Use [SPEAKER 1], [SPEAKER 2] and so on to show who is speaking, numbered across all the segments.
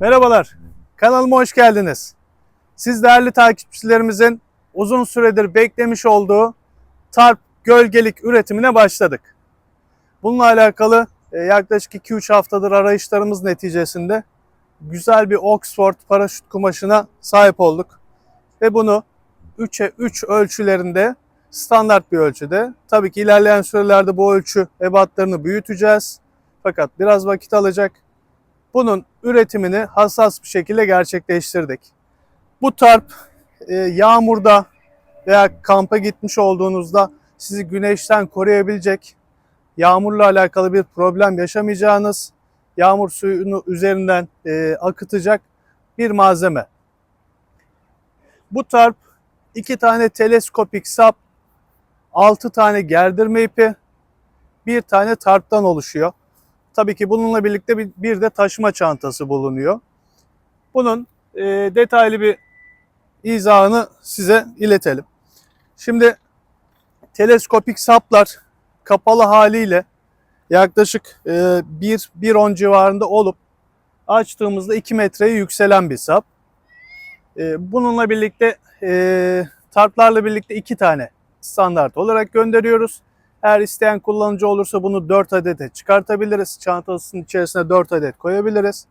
[SPEAKER 1] Merhabalar, kanalıma hoş geldiniz. Siz değerli takipçilerimizin uzun süredir beklemiş olduğu tarp gölgelik üretimine başladık. Bununla alakalı e, yaklaşık 2-3 haftadır arayışlarımız neticesinde güzel bir Oxford paraşüt kumaşına sahip olduk. Ve bunu 3'e 3 ölçülerinde standart bir ölçüde. Tabii ki ilerleyen sürelerde bu ölçü ebatlarını büyüteceğiz. Fakat biraz vakit alacak. Bunun üretimini hassas bir şekilde gerçekleştirdik. Bu tarp e, yağmurda veya kampa gitmiş olduğunuzda sizi güneşten koruyabilecek, yağmurla alakalı bir problem yaşamayacağınız, yağmur suyunu üzerinden e, akıtacak bir malzeme. Bu tarp iki tane teleskopik sap, 6 tane gerdirme ipi, bir tane tarptan oluşuyor. Tabii ki bununla birlikte bir, bir de taşıma çantası bulunuyor. Bunun e, detaylı bir izahını size iletelim. Şimdi teleskopik saplar kapalı haliyle yaklaşık e, 1-1.10 civarında olup açtığımızda 2 metreye yükselen bir sap. E, bununla birlikte e, tarplarla birlikte iki tane standart olarak gönderiyoruz. Eğer isteyen kullanıcı olursa bunu 4 adete çıkartabiliriz. Çantasının içerisine 4 adet koyabiliriz.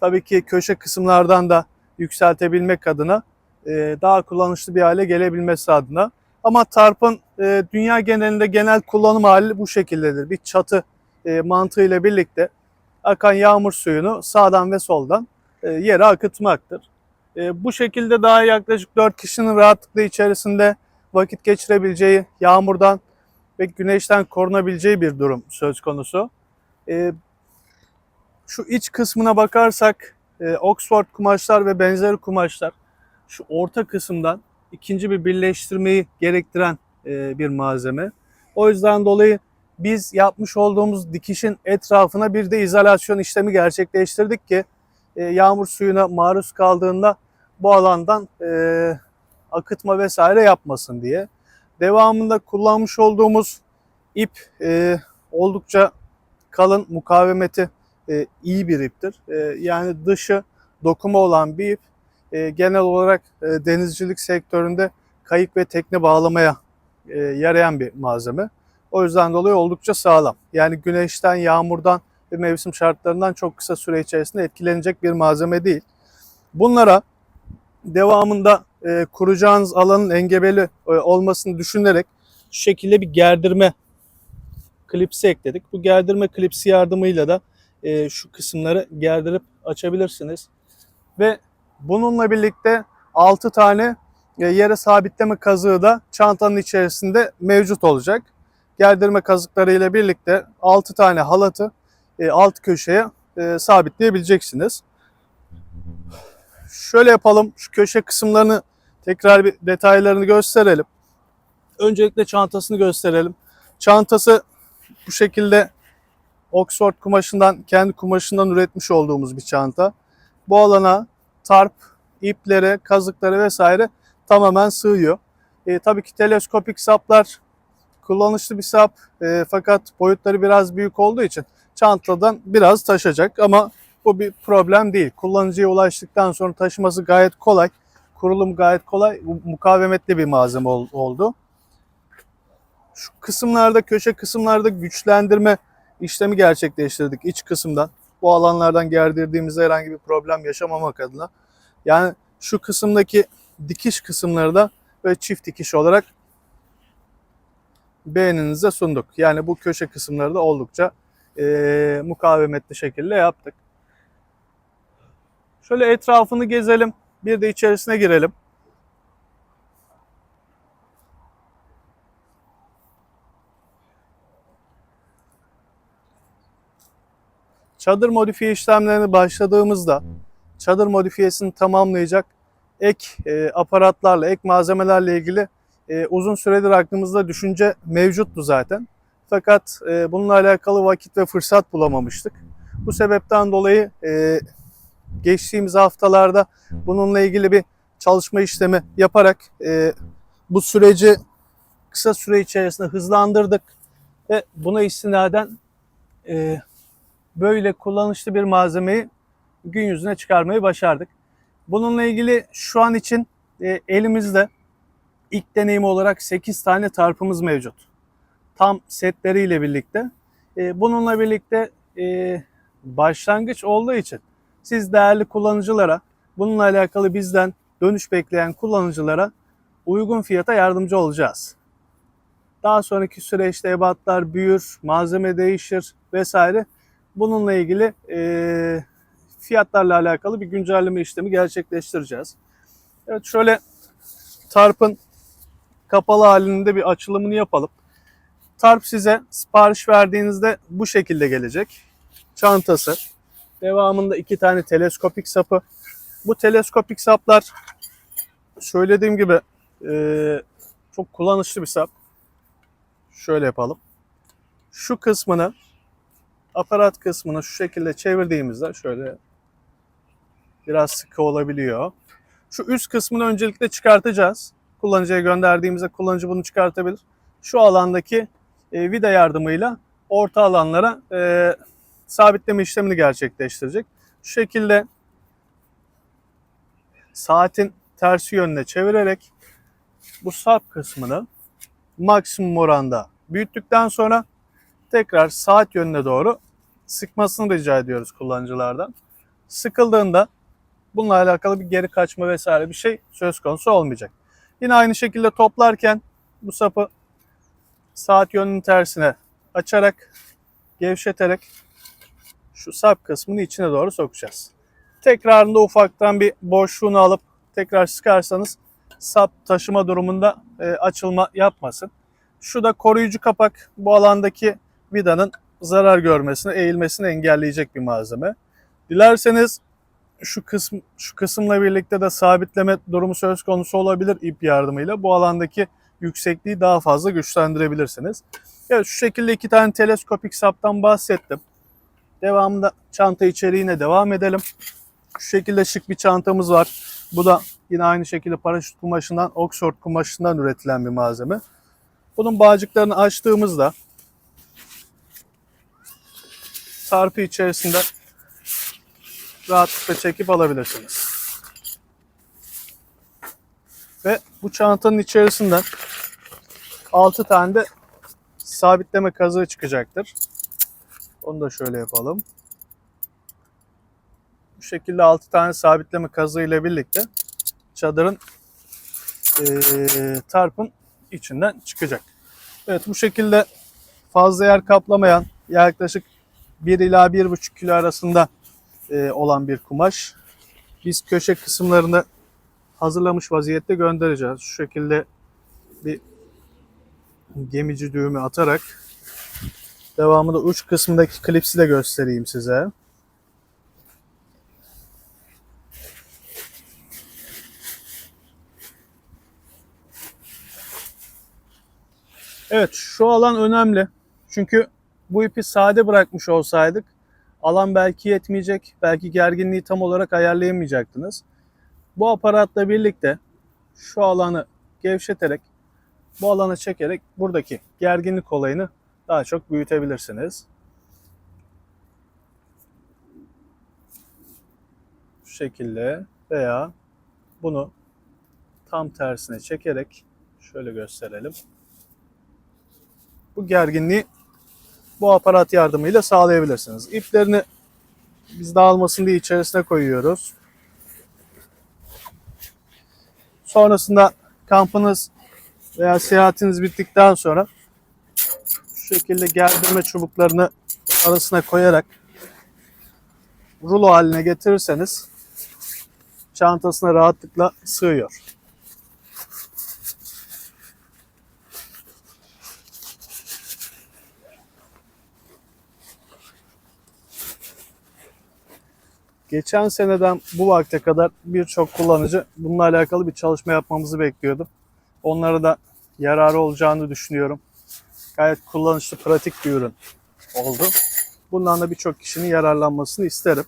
[SPEAKER 1] Tabii ki köşe kısımlardan da yükseltebilmek adına e, daha kullanışlı bir hale gelebilmesi adına. Ama tarpın e, dünya genelinde genel kullanım hali bu şekildedir. Bir çatı e, mantığıyla birlikte akan yağmur suyunu sağdan ve soldan yere akıtmaktır. Bu şekilde daha yaklaşık 4 kişinin rahatlıkla içerisinde vakit geçirebileceği, yağmurdan ve güneşten korunabileceği bir durum söz konusu. E, şu iç kısmına bakarsak e, Oxford kumaşlar ve benzeri kumaşlar şu orta kısımdan ikinci bir birleştirmeyi gerektiren e, bir malzeme. O yüzden dolayı biz yapmış olduğumuz dikişin etrafına bir de izolasyon işlemi gerçekleştirdik ki e, yağmur suyuna maruz kaldığında bu alandan akıtma vesaire yapmasın diye. Devamında kullanmış olduğumuz ip e, oldukça kalın, mukavemeti e, iyi bir iptir. E, yani dışı dokuma olan bir ip. E, genel olarak e, denizcilik sektöründe kayık ve tekne bağlamaya e, yarayan bir malzeme. O yüzden dolayı oldukça sağlam. Yani güneşten, yağmurdan ve mevsim şartlarından çok kısa süre içerisinde etkilenecek bir malzeme değil. Bunlara devamında e, kuracağınız alanın engebeli e, olmasını düşünerek şu şekilde bir gerdirme klipsi ekledik. Bu gerdirme klipsi yardımıyla da e, şu kısımları gerdirip açabilirsiniz. Ve bununla birlikte 6 tane e, yere sabitleme kazığı da çantanın içerisinde mevcut olacak. Gerdirme kazıklarıyla birlikte 6 tane halatı e, alt köşeye e, sabitleyebileceksiniz. Şöyle yapalım. Şu köşe kısımlarını tekrar bir detaylarını gösterelim. Öncelikle çantasını gösterelim. Çantası bu şekilde Oxford kumaşından, kendi kumaşından üretmiş olduğumuz bir çanta. Bu alana tarp, iplere, kazıkları vesaire tamamen sığıyor. E, tabii ki teleskopik saplar kullanışlı bir sap e, fakat boyutları biraz büyük olduğu için çantadan biraz taşacak ama bu bir problem değil. Kullanıcıya ulaştıktan sonra taşıması gayet kolay. Kurulum gayet kolay. Mukavemetli bir malzeme oldu. Şu kısımlarda, köşe kısımlarda güçlendirme işlemi gerçekleştirdik iç kısımdan. Bu alanlardan gerdirdiğimizde herhangi bir problem yaşamamak adına. Yani şu kısımdaki dikiş kısımları da böyle çift dikiş olarak beğeninize sunduk. Yani bu köşe kısımları da oldukça e, mukavemetli şekilde yaptık. Şöyle etrafını gezelim. Bir de içerisine girelim. Çadır modifiye işlemlerini başladığımızda çadır modifiyesini tamamlayacak ek e, aparatlarla, ek malzemelerle ilgili e, uzun süredir aklımızda düşünce mevcuttu zaten. Fakat e, bununla alakalı vakit ve fırsat bulamamıştık. Bu sebepten dolayı e, geçtiğimiz haftalarda bununla ilgili bir çalışma işlemi yaparak e, bu süreci kısa süre içerisinde hızlandırdık ve buna istinaden e, böyle kullanışlı bir malzemeyi gün yüzüne çıkarmayı başardık. Bununla ilgili şu an için e, elimizde ilk deneyim olarak 8 tane tarpımız mevcut. Tam setleriyle birlikte. E, bununla birlikte e, başlangıç olduğu için siz değerli kullanıcılara bununla alakalı bizden dönüş bekleyen kullanıcılara uygun fiyata yardımcı olacağız. Daha sonraki süreçte ebatlar büyür, malzeme değişir vesaire. Bununla ilgili e, fiyatlarla alakalı bir güncelleme işlemi gerçekleştireceğiz. Evet şöyle tarpın kapalı halinde bir açılımını yapalım. Tarp size sipariş verdiğinizde bu şekilde gelecek. Çantası. Devamında iki tane teleskopik sapı. Bu teleskopik saplar söylediğim gibi e, çok kullanışlı bir sap. Şöyle yapalım. Şu kısmını aparat kısmını şu şekilde çevirdiğimizde şöyle biraz sıkı olabiliyor. Şu üst kısmını öncelikle çıkartacağız. Kullanıcıya gönderdiğimizde kullanıcı bunu çıkartabilir. Şu alandaki e, vida yardımıyla orta alanlara e, sabitleme işlemini gerçekleştirecek. Şu şekilde saatin tersi yönüne çevirerek bu sap kısmını maksimum oranda büyüttükten sonra tekrar saat yönüne doğru sıkmasını rica ediyoruz kullanıcılardan. Sıkıldığında bununla alakalı bir geri kaçma vesaire bir şey söz konusu olmayacak. Yine aynı şekilde toplarken bu sapı saat yönünün tersine açarak gevşeterek şu sap kısmını içine doğru sokacağız. Tekrarında ufaktan bir boşluğunu alıp tekrar sıkarsanız sap taşıma durumunda e, açılma yapmasın. Şu da koruyucu kapak bu alandaki vidanın zarar görmesini, eğilmesini engelleyecek bir malzeme. Dilerseniz şu kısım şu kısımla birlikte de sabitleme durumu söz konusu olabilir ip yardımıyla. Bu alandaki yüksekliği daha fazla güçlendirebilirsiniz. Evet şu şekilde iki tane teleskopik saptan bahsettim. Devamında çanta içeriğine devam edelim. Şu şekilde şık bir çantamız var. Bu da yine aynı şekilde paraşüt kumaşından, Oxford kumaşından üretilen bir malzeme. Bunun bağcıklarını açtığımızda sarpı içerisinde rahatlıkla çekip alabilirsiniz. Ve bu çantanın içerisinden 6 tane de sabitleme kazığı çıkacaktır. Onu da şöyle yapalım. Bu şekilde 6 tane sabitleme kazığı ile birlikte çadırın e, tarpın içinden çıkacak. Evet bu şekilde fazla yer kaplamayan yaklaşık 1 ila 1,5 kilo arasında e, olan bir kumaş. Biz köşe kısımlarını hazırlamış vaziyette göndereceğiz. Şu şekilde bir gemici düğümü atarak devamında uç kısmındaki klipsi de göstereyim size. Evet şu alan önemli. Çünkü bu ipi sade bırakmış olsaydık alan belki yetmeyecek, belki gerginliği tam olarak ayarlayamayacaktınız. Bu aparatla birlikte şu alanı gevşeterek, bu alana çekerek buradaki gerginlik olayını daha çok büyütebilirsiniz. Şu şekilde veya bunu tam tersine çekerek şöyle gösterelim. Bu gerginliği bu aparat yardımıyla sağlayabilirsiniz. İplerini biz dağılmasın diye içerisine koyuyoruz. Sonrasında kampınız veya seyahatiniz bittikten sonra şekilde gerdirme çubuklarını arasına koyarak rulo haline getirirseniz çantasına rahatlıkla sığıyor. Geçen seneden bu vakte kadar birçok kullanıcı bununla alakalı bir çalışma yapmamızı bekliyordu. Onlara da yararı olacağını düşünüyorum. Gayet kullanışlı, pratik bir ürün oldu. Bundan da birçok kişinin yararlanmasını isterim.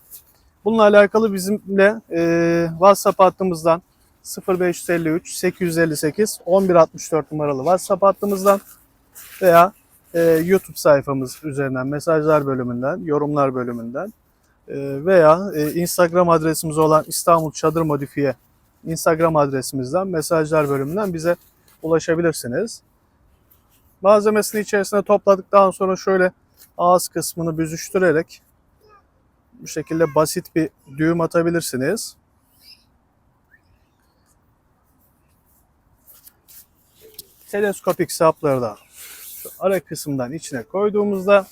[SPEAKER 1] Bununla alakalı bizimle e, WhatsApp hattımızdan 0553 858 1164 numaralı WhatsApp hattımızdan veya e, YouTube sayfamız üzerinden mesajlar bölümünden, yorumlar bölümünden e, veya e, Instagram adresimiz olan İstanbul Çadır Modifiye Instagram adresimizden mesajlar bölümünden bize ulaşabilirsiniz. Malzemesini içerisine topladıktan sonra şöyle ağız kısmını büzüştürerek bu şekilde basit bir düğüm atabilirsiniz. Teleskopik sapları da şu ara kısımdan içine koyduğumuzda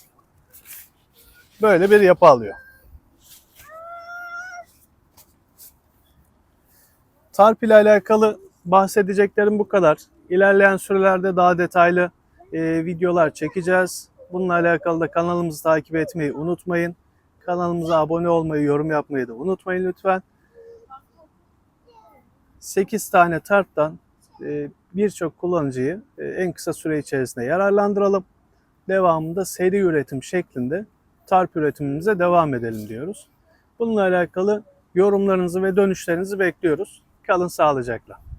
[SPEAKER 1] böyle bir yapı alıyor. Tarp ile alakalı bahsedeceklerim bu kadar. İlerleyen sürelerde daha detaylı e, videolar çekeceğiz. Bununla alakalı da kanalımızı takip etmeyi unutmayın. Kanalımıza abone olmayı, yorum yapmayı da unutmayın lütfen. 8 tane tarptan e, birçok kullanıcıyı e, en kısa süre içerisinde yararlandıralım. Devamında seri üretim şeklinde tarp üretimimize devam edelim diyoruz. Bununla alakalı yorumlarınızı ve dönüşlerinizi bekliyoruz. Kalın sağlıcakla.